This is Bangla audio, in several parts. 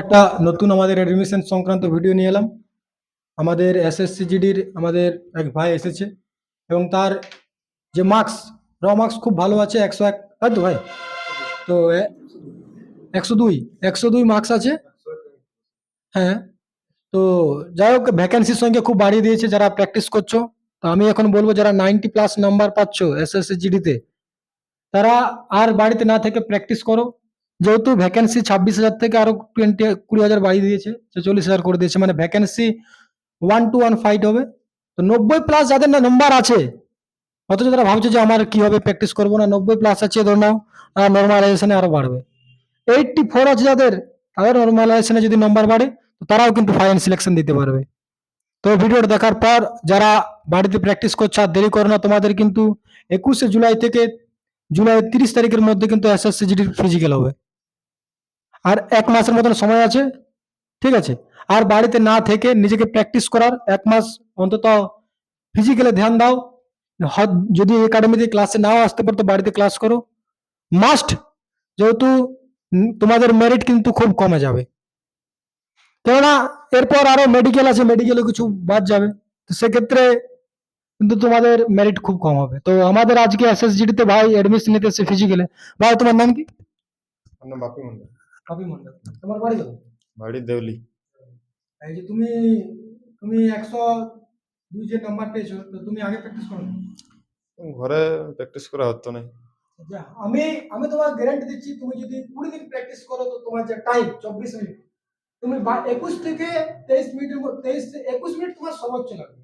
একটা নতুন আমাদের অ্যাডমিশন সংক্রান্ত ভিডিও নিয়ে এলাম। আমাদের এসএসসি জিডির আমাদের এক ভাই এসেছে এবং তার যে মার্কস র মার্কস খুব ভালো আছে, একশো এক, তাই তো ভাই? তো একশো দুই একশো দুই মার্কস আছে। হ্যাঁ তো যাই হোক ভ্যাকেন্সির সঙ্গে খুব বাড়িয়ে দিয়েছে, যারা প্র্যাকটিস করছ। তো আমি এখন বলব, যারা নাইনটি প্লাস নাম্বার পাচ্ছ এসএসসি জিডিতে তারা আর বাড়িতে না থেকে প্র্যাকটিস করো। যেহেতু ভ্যাকেন্সি ছাব্বিশ হাজার থেকে আরও টোয়েন্টি কুড়ি হাজার বাড়িয়ে দিয়েছে ছেচল্লিশ হাজার করে দিয়েছে মানে vacancy one to one fight হবে। তো নব্বই প্লাস যাদের না নম্বর আছে, অথচ তারা ভাবছে যে আমার কি হবে প্র্যাকটিস করব না, নব্বই প্লাস আছে, ধরে নাও নর্মালাইজেশনে আরও বাড়বে। এইটটি ফোর আছে যাদের, তাদের নর্মালাইজেশনে যদি নম্বর বাড়ে, তো তারাও কিন্তু ফাইন সিলেকশন দিতে পারবে। তো ভিডিওটা দেখার পর, যারা বাড়িতে প্র্যাকটিস করছে আর দেরি করো না, তোমাদের কিন্তু একুশে জুলাই থেকে, জুলাই তিরিশ তারিখের মধ্যে কিন্তু এসএসসি জিডির ফিজিক্যাল হবে। আর এক মাসের মতন সময় আছে, ঠিক আছে? আর বাড়িতে না থেকে নিজেকে প্র্যাকটিস করার এক মাস অন্তত ফিজিক্যালে ধ্যান দাও। যদি একাডেমিতে ক্লাসে নাও আসতে পারো তো বাড়িতে ক্লাস করো। মাস্ট যেহেতু তোমাদের মেরিট কিন্তু খুব কমে যাবে। কেননা এরপর আরও মেডিকেল আছে মেডিকেলে কিছু বাদ যাবে। তো সেক্ষেত্রে কিন্তু তোমাদের মেরিট খুব কম হবে। তো আমাদের আজকে এসএসজিডি তে ভাই এডমিশন নিতে এসে ফিজিক্যালে ভাই, তোমার নাম কি? বাপি মন্ডল কবি মন্ডল তোমার বাড়ি কোথায়? বাড়ি দেউলি। এই যে তুমি তুমি একশো দুই যে নাম্বার পেয়েছ তো তুমি আগে প্র্যাকটিস করো? ঘরে প্র্যাকটিস করা হতো না যা, আমি আমি তোমার গ্যারান্টি দিচ্ছি তুমি যদি কুড়ি দিন প্র্যাকটিস করো তো তোমার যে টাইম চব্বিশ মিনিট তুমি বা- একুশ থেকে তেইশ মিনিটের মধ্যে তেইশ একুশ মিনিট তোমার সর্বোচ্চ লাগবে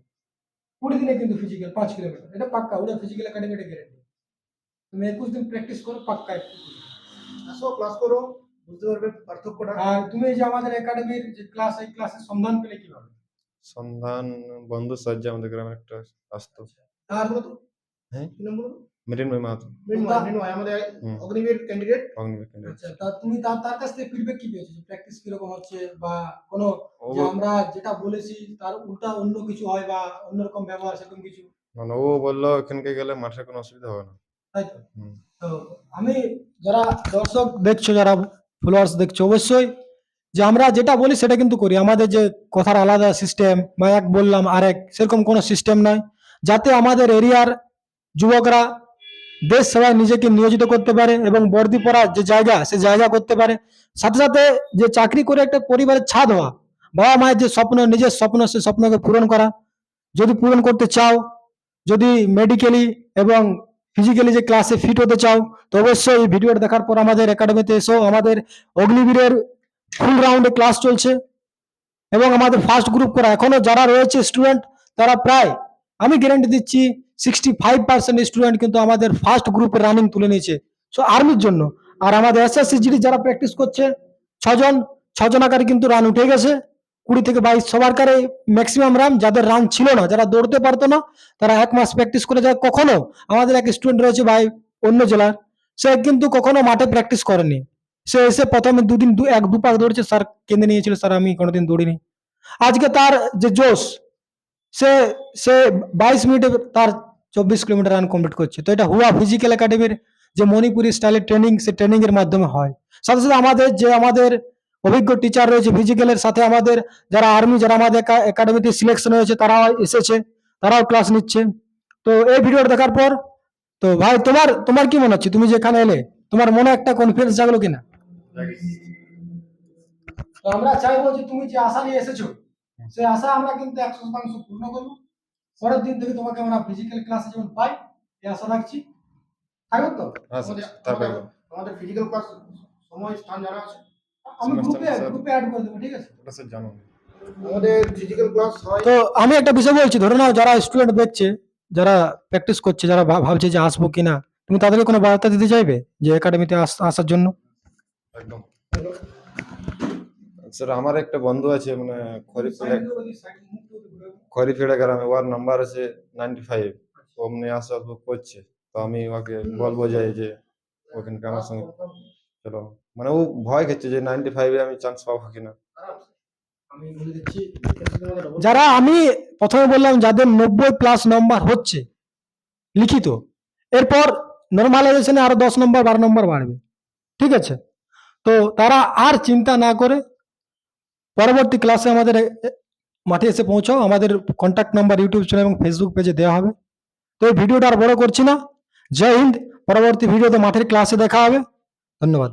কুড়ি দিনে কিন্তু ফিজিক্যাল পাঁচ কিলোমিটার এটা পাক্কা ওটা ফিজিক্যাল একাডেমি এটা গ্যারান্টি তুমি একুশ দিন প্র্যাকটিস করো পাক্কা। আসো ক্লাস করো। বুঝতে পারবে পার্থক্যটা? আর তুমি যে আমাদের একাডেমির যে ক্লাস এই ক্লাসের সন্ধান পেলে কীভাবে? সন্ধান বন্ধু সাহায্যে আমাদের গ্রামে একটা আসতো আর বলো তো। হ্যাঁ? কি নাম বলো মাহাতো। মৃন্ময়, মৃন্ময়, আমাদের অগ্নিবীর ক্যান্ডিডেট অগ্নিবীর candidate। আচ্ছা তা তুমি তার তার কাছ থেকে ফিডব্যাক কি পেয়েছ? প্র্যাকটিস কীরকম হচ্ছে বা কোনো ও যে আমরা যেটা বলেছি তার উল্টা অন্য কিছু হয় বা অন্যরকম ব্যবহার সেরকম কিছু? মানে ও বলল এখানকে গেলে মাঠে কোনো অসুবিধা হবে না। তাই তো? তো আমি যারা দর্শক দেখছ যারা ফলোয়ার্স দেখছ, অবশ্যই যে আমরা যেটা বলি সেটা কিন্তু করি। আমাদের যে কথার আলাদা সিস্টেম বা এক বললাম আরেক, সেরকম কোনো সিস্টেম নয় যাতে আমাদের এরিয়ার যুবকরা দেশ সেবায় নিজেকে নিয়োজিত করতে পারে এবং বর্দি পড়ার যে জায়গা, সে জায়গা করতে পারে। সাথে সাথে যে চাকরি করে একটা পরিবারের ছাদ হওয়া, বাবা মায়ের যে স্বপ্ন, নিজের স্বপ্ন, সে স্বপ্নকে পূরণ করা। যদি পূরণ করতে চাও, যদি মেডিকেলি এবং ফিজিক্যালি যে ক্লাসে ফিট হতে চাও, তো অবশ্যই এই ভিডিওটা দেখার পর আমাদের একাডেমিতে এসো। আমাদের অগ্নিবীরের ফুল রাউন্ডে ক্লাস চলছে। এবং আমাদের ফার্স্ট গ্রুপ করা। এখনও যারা রয়েছে স্টুডেন্ট তারা প্রায়, আমি গ্যারান্টি দিচ্ছি সিক্সটি ফাইভ পার্সেন্ট স্টুডেন্ট কিন্তু আমাদের ফার্স্ট গ্রুপে রানিং তুলে নিয়েছে। সো আর্মির জন্য। আর আমাদের এসএসসি জিডি যারা প্র্যাকটিস করছে, ছজন ছজন আকারে কিন্তু রান উঠে গেছে। কুড়ি থেকে বাইশ সবার কারে ম্যাক্সিমাম রান যাদের রান ছিল না, যারা দৌড়তে পারতো না, তারা এক মাস প্র্যাকটিস করে যায়। কখনো আমাদের এক স্টুডেন্ট রয়েছে ভাই, অন্য জেলার, সে কিন্তু কখনো মাঠে প্র্যাকটিস করেনি। সে এসে প্রথমে দুদিন দু, এক, দু পাক দৌড়েছে, স্যার কেঁদে নিয়েছিল, স্যার, আমি কোনোদিন দৌড়িনি। আজকে তার যে জোশ, সে সে বাইশ মিনিটে তার চব্বিশ কিলোমিটার রান কমপ্লিট করছে। তো এটা হুয়া ফিজিক্যাল একাডেমির যে মণিপুরি স্টাইলের ট্রেনিং সে ট্রেনিং এর মাধ্যমে হয়। সাথে সাথে আমাদের যে আমাদের অভিজ্ঞ টিচার রয়েছে ফিজিক্যালের সাথে আমাদের যারা আর্মি যারা আমাদের একাডেমিতে সিলেকশন হয়েছে তারা এসেছে তারাও ক্লাস নিচ্ছে। তো এই ভিডিওটা দেখার পর তো ভাই তোমার তোমার কি মনে হচ্ছে? তুমি যেখানে এলে তোমার মনে একটা কনফিডেন্স জাগলো কিনা? তো আমরা চাইব যে তুমি যে আশা নিয়ে এসেছ সেই আশা আমরা কিন্তু একশো শতাংশ পূর্ণ করব। পরের দিন থেকে তোমাকে আমরা ফিজিক্যাল ক্লাসে যেমন পাই এই আশা রাখছি। থাকবে তো? হ্যাঁ আমাদের ফিজিক্যাল ক্লাস সময় স্থান জানা আছে তো আমি একটা বিষয় বলছি ধরে নাও যারা স্টুডেন্ট দেখছে যারা প্র্যাকটিস করছে যারা ভাবছে যে আসব কিনা তুমি তাদেরকে কোনো বার্তা দিতে চাইবে যে একাডেমিতে আসার জন্য? একদম। স্যার আমার একটা বন্ধু আছে মানে খরিফেড়া খরিফেড়া গ্রামে ওর নাম্বার আছে নাইনটি ফাইভ অমনি আসা আসব করছে। তো আমি ওকে বলব যে এই যে ওখানকে আমার সঙ্গে চলো মানে ও ভয় খেচ্ছে যে নাইনটি ফাইভে আমি চান্স পাবো কিনা। যারা আমি প্রথমে বললাম যাদের নব্বই প্লাস নম্বর হচ্ছে লিখিত এরপর নর্মালাইজেশনে আরও দশ নম্বর বারো নম্বর বাড়বে। ঠিক আছে? তো তারা আর চিন্তা না করে পরবর্তী ক্লাসে আমাদের মাঠে এসে পৌঁছাও। আমাদের কন্ট্যাক্ট নাম্বার ইউটিউব চ্যানেল এবং ফেসবুক পেজে দেওয়া হবে। তো এই ভিডিওটা আর বড় করছি না। জয় হিন্দ। পরবর্তী ভিডিওতে মাঠের ক্লাসে দেখা হবে। ধন্যবাদ